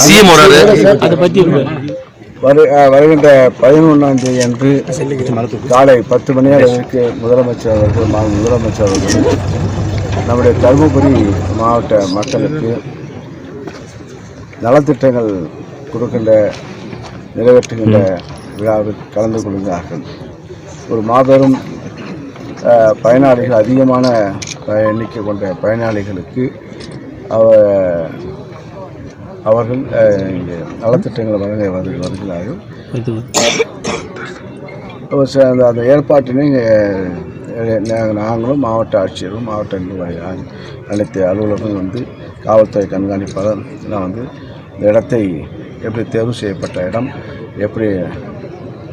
CM வராரு அதை பற்றி வருகின்ற பதினொன்றாம் தேதி அன்று காலை பத்து மணி அளவிற்கு முதலமைச்சர் அவர்கள் மா- முதலமைச்சர் அவர்கள் நம்முடைய தருமபுரி மாவட்ட மக்களுக்கு நலத்திட்டங்கள் கொடுக்கின்ற நிறைவேற்றுகின்ற விழாவில் கலந்து கொள்கிறார்கள். ஒரு மாபெரும் பயனாளிகள் அதிகமான எண்ணிக்கை கொண்ட பயனாளிகளுக்கு அவ அவர்கள் இங்கே நலத்திட்டங்களை வழங்க வருகிறார்கள். ஒரு சில அந்த அந்த ஏற்பாட்டினை இங்கே நாங்களும் மாவட்ட ஆட்சியரும் மாவட்ட நிர்வாகிகள் அனைத்து அலுவலர்களும் வந்து காவல்துறை கண்காணிப்பாளர் நான் வந்து இந்த இடத்தை எப்படி தேர்வு செய்யப்பட்ட இடம் எப்படி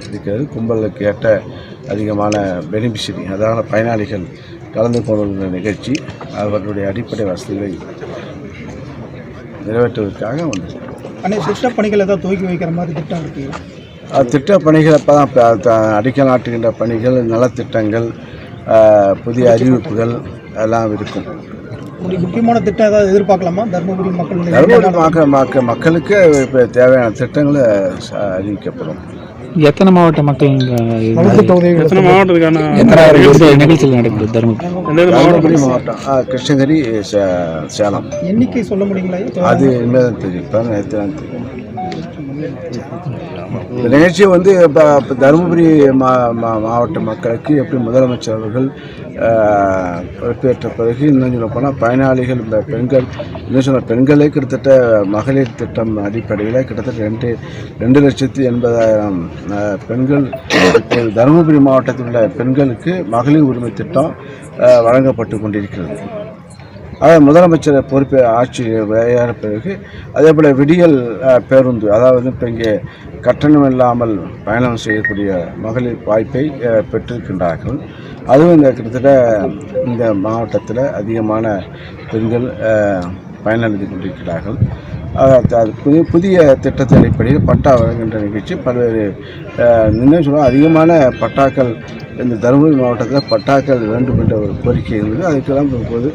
இருக்கிறது கும்பலுக்கு ஏற்ற அதிகமான பெனிஃபிஷரி அதாவது பயனாளிகள் கலந்து கொள்கின்ற நிகழ்ச்சி அவர்களுடைய அடிப்படை வசதிகளை நிறைவேற்றுவதற்காக வந்து அண்ணே திட்ட பணிகள் ஏதாவது துவக்கி வைக்கிற மாதிரி திட்டம் இருக்கு? அது திட்ட பணிகள் அப்போ தான் அடிக்கல் நாட்டுகின்ற பணிகள் நலத்திட்டங்கள் புதிய அறிவிப்புகள் எல்லாம் இருக்கும். முக்கியமான திட்டம் ஏதாவது எதிர்பார்க்கலாமா? தருமபுரி மக்கள் தருமபுரி மக்க மக்க மக்களுக்கு இப்போ தேவையான திட்டங்களை அறிவிக்கப்படும். எத்தனை மாவட்ட மக்கள் இங்க எத்தனை மாவட்டத்துக்கான நிகழ்ச்சியில் நடக்குது தருமபுரி. மாவட்டம்? ஆ, கிருஷ்ணகிரி சே- சேலம். எண்ணிக்கை சொல்ல முடியுங்களா? அது இனிமேல் தான் தெரியும். இந்த நிகழ்ச்சி வந்து இப்போ இப்போ தருமபுரி மா மா- மாவட்ட மக்களுக்கு எப்படி முதலமைச்சர் அவர்கள் பொறுப்பேற்ற பிறகு இன்னும் சொல்ல போனால் பயனாளிகள் இந்த பெண்கள் இன்னும் சொல்ல பெண்களே கிட்டத்தட்ட மகளிர் திட்டம் அடிப்படையில் கிட்டத்தட்ட ரெண்டு ரெண்டு லட்சத்தி எண்பதாயிரம் பெண்கள் தருமபுரி மாவட்டத்தில் உள்ள பெண்களுக்கு மகளிர் உரிமை திட்டம் வழங்கப்பட்டு கொண்டிருக்கிறது. அதாவது முதலமைச்சர் பொறுப்பே ஆட்சி ஏற பிறகு அதே போல் விடியல் பேருந்து அதாவது இப்போ இங்கே கட்டணம் இல்லாமல் பயணம் செய்யக்கூடிய மகளிர் வாய்ப்பை பெற்றிருக்கின்றார்கள். அதுவும் இந்த கிட்டத்தட்ட இந்த மாவட்டத்தில் அதிகமான பெண்கள் பயனடைந்து கொண்டிருக்கிறார்கள். புதிய புதிய திட்டத்தின் அடிப்படையில் பட்டா வழங்குகின்ற நிகழ்ச்சி. பல்வேறு இன்னும் சொல்ல அதிகமான பட்டாக்கள் இந்த தருமபுரி மாவட்டத்தில் பட்டாக்கள் வேண்டும் என்ற ஒரு கோரிக்கை இருந்தது. அதுக்கெல்லாம் இப்போது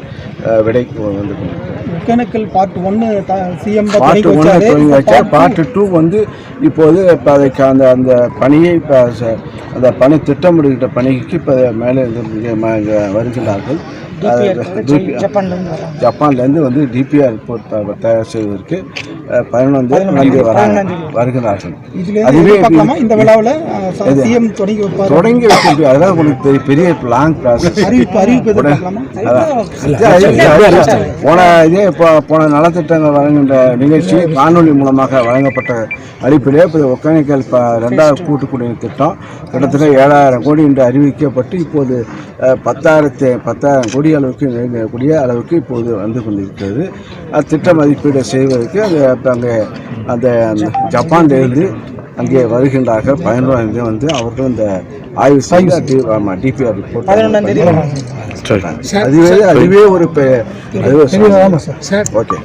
விடை வந்து ஒகேனக்கல் பார்ட் சிஎம் பாட்டு ஒன்று தொடங்கி டூ வந்து இப்போது இப்போ அதுக்கு அந்த அந்த பணியை இப்போ அந்த பணி திட்டமிடுகின்ற பணிக்கு இப்போ மேலே வருகிறார்கள் ஜப்பான்லேருந்து வந்து டிபிஆர் ரிப்போர்ட் தயார் செய்வதற்கு அஹ், பதினொன்று வந்து வராங்க. வருகிறார்கள் அதுவே இந்த விழாவில் சிஎம் தொடங்கி வைப்பார்? தொடங்கி வைக்கிறது அதெல்லாம் உங்களுக்கு பெரிய லாங் ப்ராசஸ் போன இதே இப்போ போன நலத்திட்டங்கள் வழங்குகின்ற நிகழ்ச்சி காணொலி மூலமாக வழங்கப்பட்ட அடிப்படையில் இப்போ ஒகேனக்கல் இப்போ ரெண்டாவது கூட்டுக்குடிநீர் திட்டம். கிட்டத்தட்ட ஏழாயிரம் கோடி என்று அறிவிக்கப்பட்டு இப்போது பத்தாயிரத்து பத்தாயிரம் கோடி அளவுக்கு நெருங்கக்கூடிய அளவுக்கு இப்போது வந்து கொண்டிருக்கிறது. திட்ட மதிப்பீடு செய்வதற்கு அது அப்ப அங்கே அந்த அந்த ஜப்பான்லேருந்து அங்கே வருகின்றார்கள். பயனுள்ள வந்து அவர்கள் இந்த ஆய்வு செய்து டி- ஆமா, டிபிஆர் ரிப்போர்ட் அதுவே அதுவே ஒரு ஓகே.